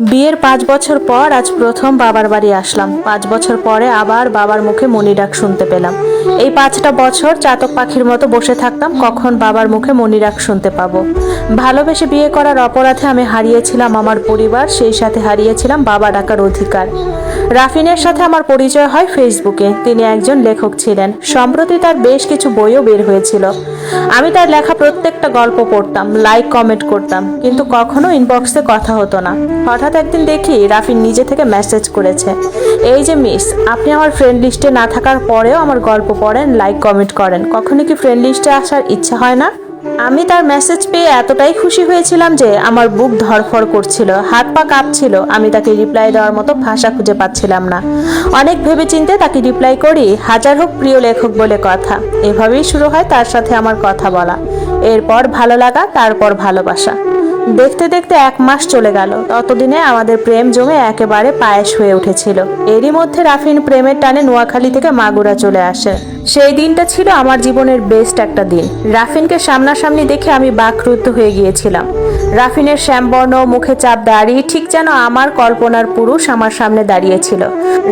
বিয়ের পাঁচ বছর পর আজ প্রথম বাবার বাড়ি আসলাম। পাঁচ বছর পরে আবার বাবার মুখে মনি ডাক শুনতে পেলাম। এই পাঁচটা বছর চাতক পাখির মতো বসে থাকতাম, কখন বাবার মুখে মনিরাগ শুনতে পাবো। ভালোবেসে বিয়ে করার অপরাধে আমি হারিয়েছিলাম আমার পরিবার, সেই সাথে হারিয়েছিলাম বাবা ডাকার অধিকার। রাফিনের সাথে আমার পরিচয় হয় ফেসবুকে, তিনি একজন লেখক ছিলেন। সম্প্রতি তার বেশ কিছু বইও বের হয়েছিল। আমি তার লেখা প্রত্যেকটা গল্প পড়তাম, লাইক, কমেন্ট করতাম, কিন্তু কখনো ইনবক্সে কথা হতো না। হঠাৎ একদিন দেখি রাফিন নিজে থেকে মেসেজ করেছে। এই যে মিস, আপনি আমার ফ্রেন্ড লিস্টে না থাকার পরেও আমার গল্প পড়েন লাইক কমেন্ট করেন। কখনো কি ফ্রেন্ড লিস্টে আসার ইচ্ছা হয় না? আমি তার মেসেজ পেয়ে এতটাই খুশি হয়েছিলাম যে আমার বুক ধরফর করছিল, হাত পা কাঁপছিল। আমি তাকে রিপ্লাই দেওয়ার মতো ভাষা খুঁজে পাচ্ছিলাম না। অনেক ভেবেচিন্তে তাকে রিপ্লাই করি, হাজার হোক প্রিয় লেখক বলে কথা। এভাবেই শুরু হয় তার সাথে আমার কথা বলা। এরপর ভালো লাগা, তারপর ভালোবাসা। দেখতে দেখতে এক মাস চলে গেল। ততদিনে আমাদের প্রেম জমে একেবারে পায়েস হয়ে উঠেছিল। এরই মধ্যে রাফিন প্রেমের টানে নোয়াখালী থেকে মাগুরা চলে আসে। সেই দিনটা ছিল আমার জীবনের বেস্ট একটা দিন। রাফিনকে সামনাসামনি দেখে আমি বাকরুদ্ধ হয়ে গিয়েছিলাম। রাফিনের শ্যামবর্ণ, মুখে চাপ দাঁড়িয়ে ঠিক যেন আমার কল্পনার পুরুষ আমার সামনে দাঁড়িয়েছিল।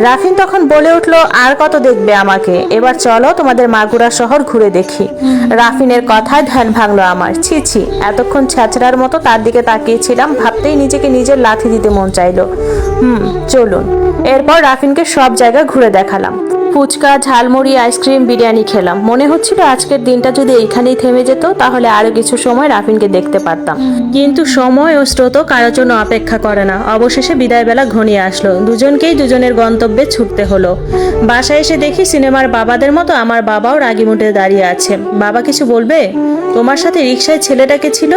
রাফিন তখন বলে উঠল, আর কত দেখবে আমাকে? এবার চলো তোমাদের মাগুরা শহর ঘুরে দেখি। রাফিনের কথায় ধ্যান ভাঙলো আমার। ছি ছি, এতক্ষণ ছ্যাচড়ার মতো তার দিকে তাকিয়েছিলাম, ভাবতেই নিজেকে নিজের লাথি দিতে মন চাইলো। হুম, চলুন। এরপর রাফিনকে সব জায়গা ঘুরে দেখালাম। ফুচকা, ঝালমুড়ি, আইসক্রিম, বিরিয়ানি খেলাম। মনে হচ্ছিল আজকের দিনটা যদি এইখানেই থেমে যেত, তাহলে আরও কিছু সময় রাফিনকে দেখতে পারতাম। কিন্তু সময় ও স্রোত কারোর জন্য অপেক্ষা করে না। অবশেষে বিদায় বেলা ঘনিয়ে আসলো। দুজনকেই দুজনের গন্তব্যে ছুটতে হলো। বাসায় এসে দেখি সিনেমার বাবাদের মতো আমার বাবাও রাগি মুটে দাঁড়িয়ে আছে। বাবা কিছু বলবে? তোমার সাথে রিক্সায় ছেলেটাকে ছিল?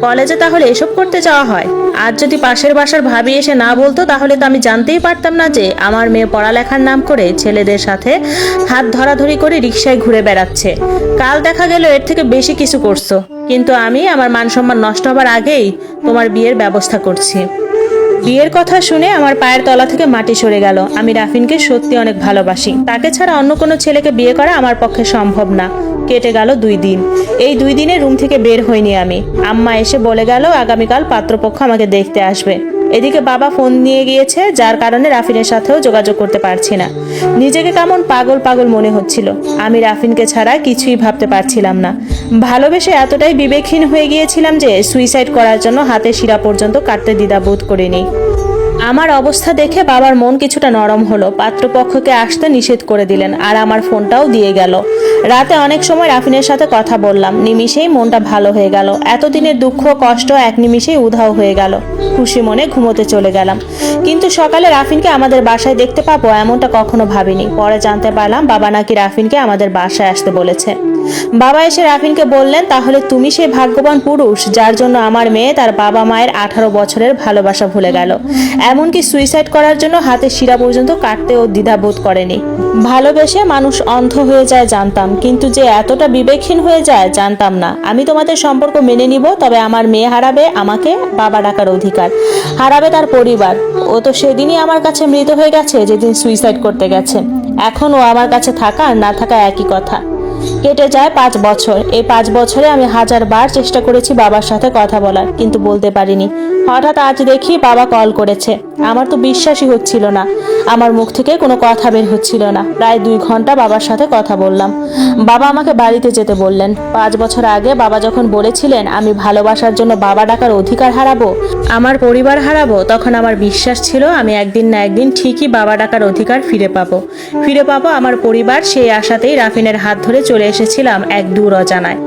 কলেজে তাহলে এসব করতে যাওয়া হয়? আর যদি পাশের বাসার ভাবি এসে না বলতো, তাহলে তো আমি জানতেই পারতাম না যে আমার মেয়ে পড়ালেখার নাম করে ছেলেদের সাথে হাত ধরাধরি করে রিক্সায় ঘুরে বেড়াচ্ছে। কাল দেখা গেল এর থেকে বেশি কিছু করছ, কিন্তু আমি আমার মান সম্মান নষ্ট হবার আগেই তোমার বিয়ের ব্যবস্থা করছি। বিয়ের কথা শুনে আমার পায়ের তলা থেকে মাটি সরে গেল। আমি রাফিনকে সত্যি অনেক ভালোবাসি। তাকে ছাড়া অন্য কোনো ছেলেকে বিয়ে করা আমার পক্ষে সম্ভব না। কেটে গেল দুই দিন। এই দুই দিনে রুম থেকে বের হইনি আমি। আম্মা এসে বলে গেল, আগামীকাল পাত্রপক্ষ আমাকে দেখতে আসবে। এদিকে বাবা ফোন নিয়ে গিয়েছে, যার কারণে রাফিনের সাথেও যোগাযোগ করতে পারছি না। নিজেকে কেমন পাগল পাগল মনে হচ্ছিল। আমি রাফিনকে ছাড়া কিছুই ভাবতে পারছিলাম না। ভালোবেসে এতটাই বিবেকহীন হয়ে গিয়েছিলাম যে, সুইসাইড করার জন্য হাতে শিরা পর্যন্ত কাটতে দ্বিধা বোধ করিনি। আমার অবস্থা দেখে বাবার মন কিছুটা নরম হলো। পাত্রপক্ষকে আসতে নিষেধ করে দিলেন আর আমার ফোনটাও দিয়ে গেল। রাতে অনেক সময় রাফিনের সাথে কথা বললাম। নিমিষেই মনটা ভালো হয়ে গেল। এতদিনের দুঃখ, কষ্ট এক নিমিষেই উধাও হয়ে গেল। খুশি মনে ঘুমোতে চলে গেলাম। কিন্তু সকালে রাফিনকে আমাদের বাসায় দেখতে পাবো এমনটা কখনো ভাবিনি। পরে জানতে পারলাম বাবা নাকি রাফিনকে আমাদের বাসায় আসতে বলেছে। বাবা এসে রাফিনকে বললেন, তাহলে তুমি সেই ভাগ্যবান পুরুষ যার জন্য আমার মেয়ে তার বাবা মায়ের আঠারো বছরের ভালোবাসা ভুলে গেল। এমনকি সুইসাইড করার জন্য হাতে শিরা পর্যন্ত কাটতেও দ্বিধাবোধ করেনি। ভালোবেসে মানুষ অন্ধ হয়ে যায় জানতাম, কিন্তু যে এতটা বিবেকহীন হয়ে যায় জানতাম না। আমি তোমাদের সম্পর্ক মেনে নিব, তবে আমার মেয়ে হারাবে আমাকে বাবা ডাকার অধিকার, হারাবে তার পরিবার। ও তো সেদিনই আমার কাছে মৃত হয়ে গেছে যেদিন সুইসাইড করতে গেছে। এখন ও আমার কাছে থাকা আর না থাকা একই কথা। কেটে যায় পাঁচ বছর। এই পাঁচ বছরে আমি হাজার বার চেষ্টা করেছি বাবার সাথে কথা বলার, কিন্তু বলতে পারিনি। হঠাৎ আজ দেখি বাবা কল করেছে। আমার তো বিশ্বাসই হচ্ছিল না। আমার মুখ থেকে কোনো কথা বের হচ্ছিল না। প্রায় দুই ঘণ্টা বাবার সাথে কথা বললাম। বাবা আমাকে বাড়িতে যেতে বললেন। পাঁচ বছর আগে বাবা যখন বলেছিলেন, আমি ভালোবাসার জন্য বাবা ডাকার অধিকার হারাবো, আমার পরিবার হারাবো, তখন আমার বিশ্বাস ছিল আমি একদিন না একদিন ঠিকই বাবা ডাকার অধিকার ফিরে পাবো। ফিরে পাবো আমার পরিবার সেই আশাতেই রাফিনের হাত ধরে চলে এসেছিলাম এক দূর অজানায়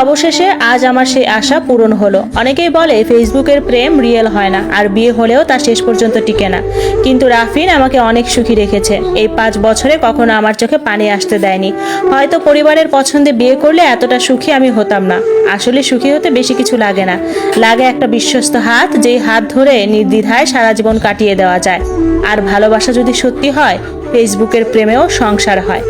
অবশেষে আজ আমার সেই আশা পূরণ হলো। অনেকেই বলে, ফেসবুকের প্রেম রিয়েল হয় না, আর বিয়ে হলেও তা শেষ পর্যন্ত টিকে না। কিন্তু রাফিন আমাকে অনেক সুখী রেখেছে। এই পাঁচ বছরে কখনো আমার চোখে পানি আসতে দেয়নি। হয়তো পরিবারের পছন্দে বিয়ে করলে এতটা সুখী আমি হতাম না। আসলে সুখী হতে বেশি কিছু লাগে না। লাগে একটা বিশ্বস্ত হাত, যেই হাত ধরে নির্দ্বিধায় সারা জীবন কাটিয়ে দেওয়া যায়। আর ভালোবাসা যদি সত্যি হয়, ফেসবুকের প্রেমেও সংসার হয়।